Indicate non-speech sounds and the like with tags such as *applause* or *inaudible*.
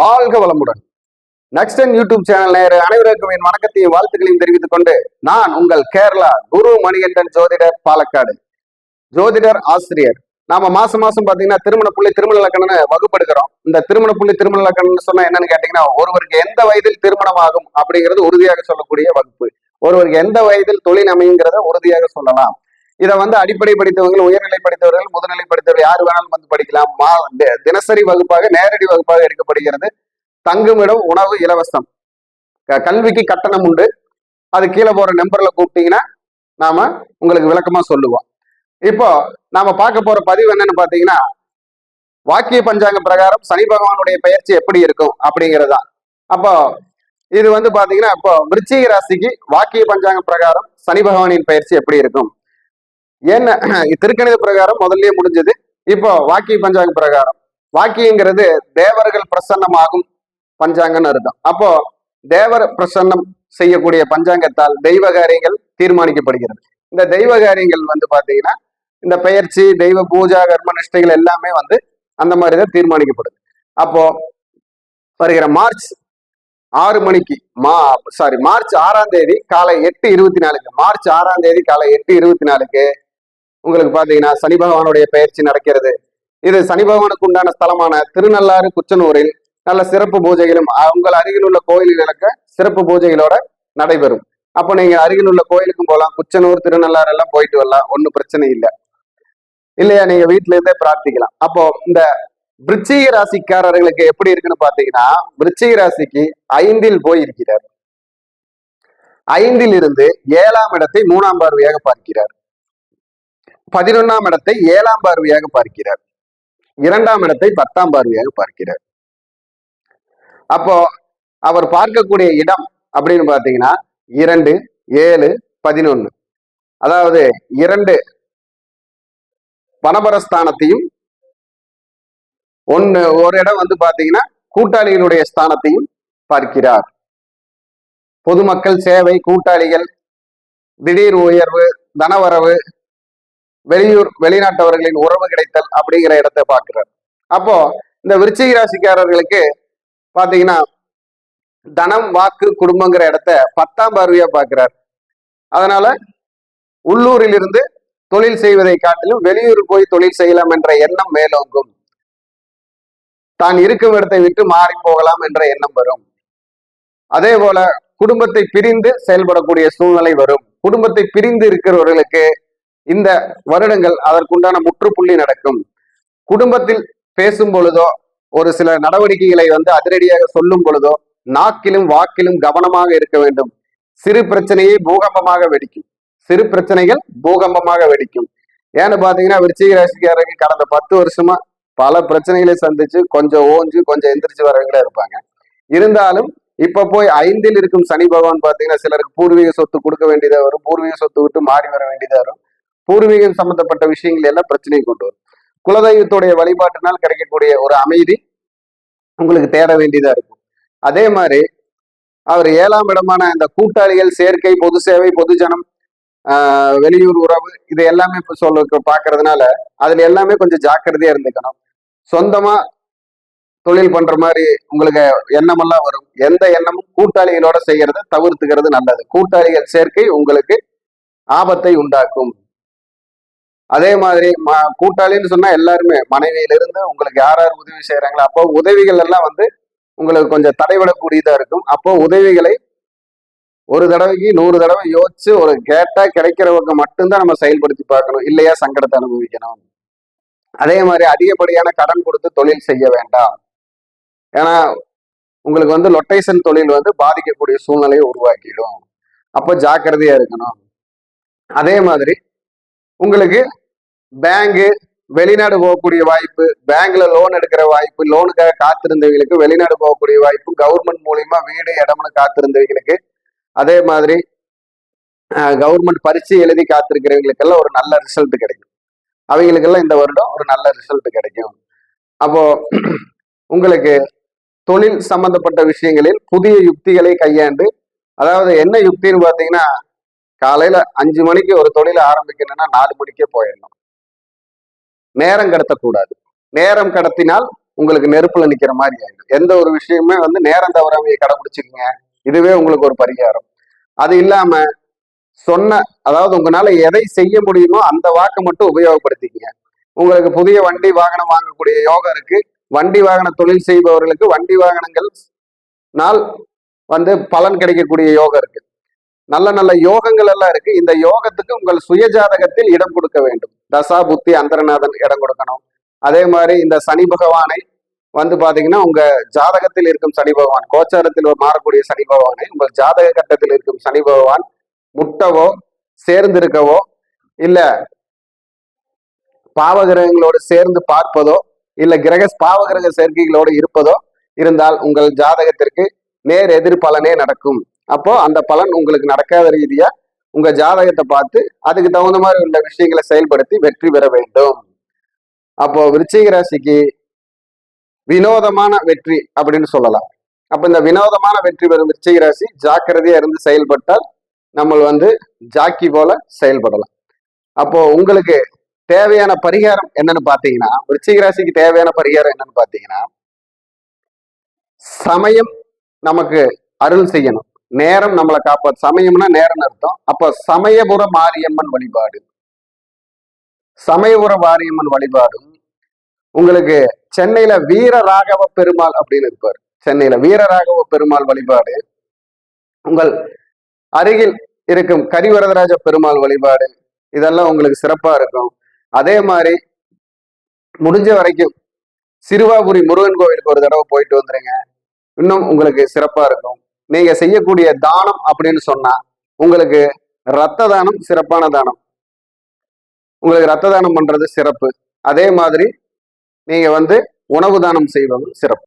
வாழ்க வளமுடன். Next YouTube channel நேர அனைவருக்கும் என் வணக்கத்தையும் வாழ்த்துக்களையும் தெரிவித்துக் கொண்டு நான் உங்கள் கேரளா குரு மணிகண்டன் ஜோதிடர் பாலக்காடு. ஜோதிடர் ஆசிரியர். நாம மாசம் மாசம் பாத்தீங்கன்னா திருமண புள்ளி திருமண லக்கணம்னு வகுப்பெடுக்கிறோம் இந்த திருமண புள்ளி திருமண லக்கணம்னு சொன்னா என்னன்னு கேட்டீங்கன்னா ஒருவருக்கு எந்த வயதில் திருமணம் ஆகும் அப்படிங்கிறது உறுதியாக சொல்லக்கூடிய வகுப்பு. ஒருவருக்கு எந்த வயதில் தொழில் அமைங்கிறத உறுதியாக சொல்லலாம். இதை வந்து அடிப்படை படித்தவர்கள் உயர்நிலை படித்தவர்கள் முதுநிலை படித்தவர்கள் யார் வேணாலும் வந்து படிக்கலாம். மா தினசரி வகுப்பாக நேரடி வகுப்பாக எடுக்கப்படுகிறது. தங்குமிடம் உணவு இலவசம். கல்விக்கு கட்டணம் உண்டு. அது கீழே போற நம்பர்ல கூப்பிட்டீங்கன்னா நாம உங்களுக்கு விளக்கமா சொல்லுவோம். இப்போ நாம பார்க்க போற பதிவு என்னன்னு பாத்தீங்கன்னா வாக்கிய பஞ்சாங்க பிரகாரம் சனி பகவானுடைய பயிற்சி எப்படி இருக்கும் அப்படிங்கிறதா அப்போ இது வந்து பாத்தீங்கன்னா இப்போ விருச்சிக ராசிக்கு வாக்கிய பஞ்சாங்க பிரகாரம் சனி பகவானின் பயிற்சி எப்படி இருக்கும்? ஏன்னா *clears throat* திருக்கணித பிரகாரம் முதல்லயே முடிஞ்சது. இப்போ வாக்கிய பஞ்சாங்க பிரகாரம். வாக்கியங்கிறது தேவர்கள் பிரசன்னமாகும் பஞ்சாங்கன்னு அர்த்தம். அப்போ தேவர் பிரசன்னம் செய்யக்கூடிய பஞ்சாங்கத்தால் தெய்வ காரியங்கள் தீர்மானிக்கப்படுகிறது. இந்த தெய்வ காரியங்கள் வந்து பாத்தீங்கன்னா இந்த பெயர்ச்சி தெய்வ பூஜா கர்ம நிஷ்டைகள் எல்லாமே வந்து அந்த மாதிரி தான் தீர்மானிக்கப்படுது. அப்போ வருகிற மார்ச் ஆறு மணிக்கு மா சாரி மார்ச் ஆறாம் தேதி காலை எட்டு இருபத்தி நாலுக்கு மார்ச் ஆறாம் தேதி காலை எட்டு இருபத்தி நாலுக்கு உங்களுக்கு பாத்தீங்கன்னா சனி பகவானுடைய பயிற்சி நடக்கிறது. இது சனி பகவானுக்கு உண்டான ஸ்தலமான திருநள்ளாறு குச்சனூரில் நல்ல சிறப்பு பூஜைகளும் உங்கள் அருகில் உள்ள கோயில்களுக்கு சிறப்பு பூஜைகளோட நடைபெறும். அப்போ நீங்க அருகில் உள்ள கோயிலுக்கும் போகலாம் குச்சனூர் திருநள்ளாறு எல்லாம் போயிட்டு வரலாம் ஒன்றும் பிரச்சனை இல்லை. இல்லையா? நீங்க வீட்டுல இருந்தே பிரார்த்திக்கலாம். அப்போ இந்த விருச்சிக ராசிக்காரர்களுக்கு எப்படி இருக்குன்னு பாத்தீங்கன்னா விருச்சிக ராசிக்கு ஐந்தில் போய் இருக்கிறார் ஐந்தில் இருந்து ஏழாம் இடத்தை மூணாம் பார்வையாக பார்க்கிறார். பதினொன்னாம் இடத்தை ஏழாம் பார்வையாக பார்க்கிறார். இரண்டாம் இடத்தை பத்தாம் பார்வையாக பார்க்கிறார். அப்போ அவர் பார்க்கக்கூடிய இடம் அப்படின்னு பாத்தீங்கன்னா இரண்டு ஏழு பதினொன்னு. அதாவது இரண்டு பணபரஸ்தானத்தையும் ஒன்னு ஒரு இடம் வந்து பாத்தீங்கன்னா கூட்டாளிகளுடைய ஸ்தானத்தையும் பார்க்கிறார். பொதுமக்கள் சேவை கூட்டாளிகள் திடீர் உயர்வு தனவரவு வெளியூர் வெளிநாட்டவர்களின் உறவு கிடைத்தல் அப்படிங்கிற இடத்தை பார்க்கிறார். அப்போ இந்த விருச்சிக ராசிக்காரர்களுக்கு பாத்தீங்கன்னா தனம் வாக்கு குடும்பங்கிற இடத்த பத்தாம் பார்வையா பார்க்கிறார். அதனால உள்ளூரிலிருந்து தொழில் செய்வதை காட்டிலும் வெளியூர் போய் தொழில் செய்யலாம் என்ற எண்ணம் மேலோங்கும். தான் இருக்கும் இடத்தை விட்டு மாறி போகலாம் என்ற எண்ணம் வரும். அதே போல குடும்பத்தை பிரிந்து செயல்படக்கூடிய சூழ்நிலை வரும். குடும்பத்தை பிரிந்து இருக்கிறவர்களுக்கு இந்த வருடங்கள் அதற்குண்டான முற்றுப்புள்ளி நடக்கும். குடும்பத்தில் பேசும் பொழுதோ ஒரு சில நடவடிக்கைகளை வந்து அதிரடியாக சொல்லும் பொழுதோ நாக்கிலும் வாக்கிலும் கவனமாக இருக்க வேண்டும். சிறு பிரச்சனையை பூகம்பமாக வெடிக்கும். சிறு பிரச்சனைகள் பூகம்பமாக வெடிக்கும். ஏன்னு பாத்தீங்கன்னா விருச்சிக ராசிக்காரங்க கடந்த பத்து வருஷமா பல பிரச்சனைகளை சந்திச்சு கொஞ்சம் ஓஞ்சு கொஞ்சம் எந்திரிச்சு வரவங்களே இருப்பாங்க. இருந்தாலும் இப்ப போய் ஐந்தில் இருக்கும் சனி பகவான் பாத்தீங்கன்னா சிலருக்கு பூர்வீக சொத்து கொடுக்க வேண்டியதா வரும். பூர்வீக சொத்து விட்டு மாறி வர வேண்டியதா வரும். பூர்வீகம் சம்பந்தப்பட்ட விஷயங்கள் எல்லாம் பிரச்சனையை கொண்டு வரும். குலதெய்வத்துடைய வழிபாட்டினால் கிடைக்கக்கூடிய ஒரு அமைதி உங்களுக்கு தேட வேண்டியதா இருக்கும். அதே மாதிரி அவர் ஏழாம் இடமான இந்த கூட்டாளிகள் சேர்க்கை பொது சேவை பொதுஜனம் ஆஹ் வெளியூர் உறவு இது எல்லாமே சொல்ல பாக்குறதுனால அதுல எல்லாமே கொஞ்சம் ஜாக்கிரதையா இருந்துக்கணும். சொந்தமா தொழில் பண்ற மாதிரி உங்களுக்கு எண்ணமெல்லாம் வரும். எந்த எண்ணமும் கூட்டாளிகளோட செய்யறத தவிர்த்துக்கிறது நல்லது. கூட்டாளிகள் சேர்க்கை உங்களுக்கு ஆபத்தை உண்டாக்கும். அதே மாதிரி ம- கூட்டாளின்னு சொன்னா எல்லாருமே மனைவியிலிருந்து உங்களுக்கு யார் யார் உதவி செய்யறாங்களோ அப்போ உதவிகள் எல்லாம் வந்து உங்களுக்கு கொஞ்சம் தடைவிடக்கூடியதா இருக்கும். அப்போ உதவிகளை ஒரு தடவைக்கு நூறு தடவை யோசிச்சு ஒரு கேட்டா கிடைக்கிறவங்க மட்டும்தான் நம்ம செயல்படுத்தி பார்க்கணும். இல்லையா? சங்கடத்தை அனுபவிக்கணும். அதே மாதிரி அதிகப்படியான கடன் கொடுத்து தொழில் செய்ய வேண்டாம். ஏன்னா உங்களுக்கு வந்து லொட்டேஷன் தொழில் வந்து பாதிக்கக்கூடிய சூழ்நிலையை உருவாக்கிடும். அப்போ ஜாக்கிரதையா இருக்கணும். அதே மாதிரி உங்களுக்கு பேங்கு வெளிநாடு போகக்கூடிய வாய்ப்பு பேங்க்ல லோன் எடுக்கிற வாய்ப்பு லோனுக்காக காத்திருந்தவங்களுக்கு வெளிநாடு போகக்கூடிய வாய்ப்பு கவர்மெண்ட் மூலியமா வீடு இடம்னு காத்திருந்தவங்களுக்கு அதே மாதிரி கவர்மெண்ட் பரீட்சை எழுதி காத்திருக்கிறவங்களுக்கெல்லாம் ஒரு நல்ல ரிசல்ட் கிடைக்கும். அவங்களுக்கெல்லாம் இந்த வருடம் ஒரு நல்ல ரிசல்ட் கிடைக்கும். அப்போ உங்களுக்கு தொழில் சம்பந்தப்பட்ட விஷயங்களில் புதிய யுக்திகளை கையாண்டு அதாவது என்ன யுக்தின்னு பார்த்தீங்கன்னா காலையில அஞ்சு மணிக்கு ஒரு தொழிலை ஆரம்பிக்கணும்னா நாலு மணிக்கே போயிடணும். நேரம் கடத்தக்கூடாது. நேரம் கடத்தினால் உங்களுக்கு நெருப்புல நிக்கிற மாதிரி ஆயிடும். எந்த ஒரு விஷயமே வந்து நேரம் தவறாமையை கடைபிடிச்சிக்கங்க. இதுவே உங்களுக்கு ஒரு பரிகாரம். அது இல்லாம சொன்ன அதாவது உங்களால எதை செய்ய முடியுமோ அந்த வாக்கை மட்டும் உபயோகப்படுத்திக்கங்க. உங்களுக்கு புதிய வண்டி வாகனம் வாங்கக்கூடிய யோகம் இருக்கு. வண்டி வாகன தொழில் செய்பவர்களுக்கு வண்டி வாகனங்கள் நாள் வந்து பலன் கிடைக்கக்கூடிய யோகம் இருக்கு. நல்ல நல்ல யோகங்கள் எல்லாம் இருக்கு. இந்த யோகத்துக்கு உங்கள் சுயஜாதகத்தில் இடம் கொடுக்க வேண்டும். தசா புத்தி அந்தரநாதன் இடம் கொடுக்கணும். அதே மாதிரி இந்த சனி பகவானை வந்து பாத்தீங்கன்னா உங்க ஜாதகத்தில் இருக்கும் சனி பகவான் கோச்சாரத்தில் மாறக்கூடிய சனி பகவானை உங்கள் ஜாதக கட்டத்தில் இருக்கும் சனி பகவான் முட்டவோ சேர்ந்திருக்கவோ இல்ல பாவகிரகங்களோடு சேர்ந்து பார்ப்பதோ இல்ல கிரக பாவகிரக சேர்க்கைகளோடு இருப்பதோ இருந்தால் உங்கள் ஜாதகத்திற்கு நேர் எதிர் பலனே நடக்கும். அப்போ அந்த பலன் உங்களுக்கு நடக்காத ரீதியா உங்க ஜாதகத்தை பார்த்து அதுக்கு தகுந்த மாதிரி உள்ள விஷயங்களை செயல்படுத்தி வெற்றி பெற வேண்டும். அப்போ விருச்சிக ராசிக்கு வினோதமான வெற்றி அப்படின்னு சொல்லலாம். அப்ப இந்த வினோதமான வெற்றி பெறும் விருச்சிக ராசி ஜாக்கிரதையா இருந்து செயல்பட்டால் நம்ம வந்து ஜாக்கி போல செயல்படலாம். அப்போ உங்களுக்கு தேவையான பரிகாரம் என்னன்னு பாத்தீங்கன்னா விருச்சிக ராசிக்கு தேவையான பரிகாரம் என்னன்னு பாத்தீங்கன்னா சமயம் நமக்கு அருள் செய்யணும். நேரம் நம்மளை காப்பாத்து. சமயம்னா நேரம் அர்த்தம். அப்ப சமயபுர மாரியம்மன் வழிபாடு. சமயபுர மாரியம்மன் வழிபாடும் உங்களுக்கு சென்னையில வீர ராகவ பெருமாள் அப்படின்னு இருப்பார். சென்னையில வீர ராகவ பெருமாள் வழிபாடு. உங்கள் அருகில் இருக்கும் கரிவரதராஜ பெருமாள் வழிபாடு. இதெல்லாம் உங்களுக்கு சிறப்பா இருக்கும். அதே மாதிரி முடிஞ்ச வரைக்கும் சிறுவாபுரி முருகன் கோவிலுக்கு ஒரு தடவை போயிட்டு வந்துருங்க. இன்னும் உங்களுக்கு சிறப்பா இருக்கும். நீங்க செய்யக்கூடிய தானம் அப்படின்னு சொன்னா உங்களுக்கு ரத்த தானம் சிறப்பான தானம். உங்களுக்கு ரத்த தானம் பண்றது சிறப்பு. அதே மாதிரி நீங்க வந்து உணவு தானம் செய்வது சிறப்பு.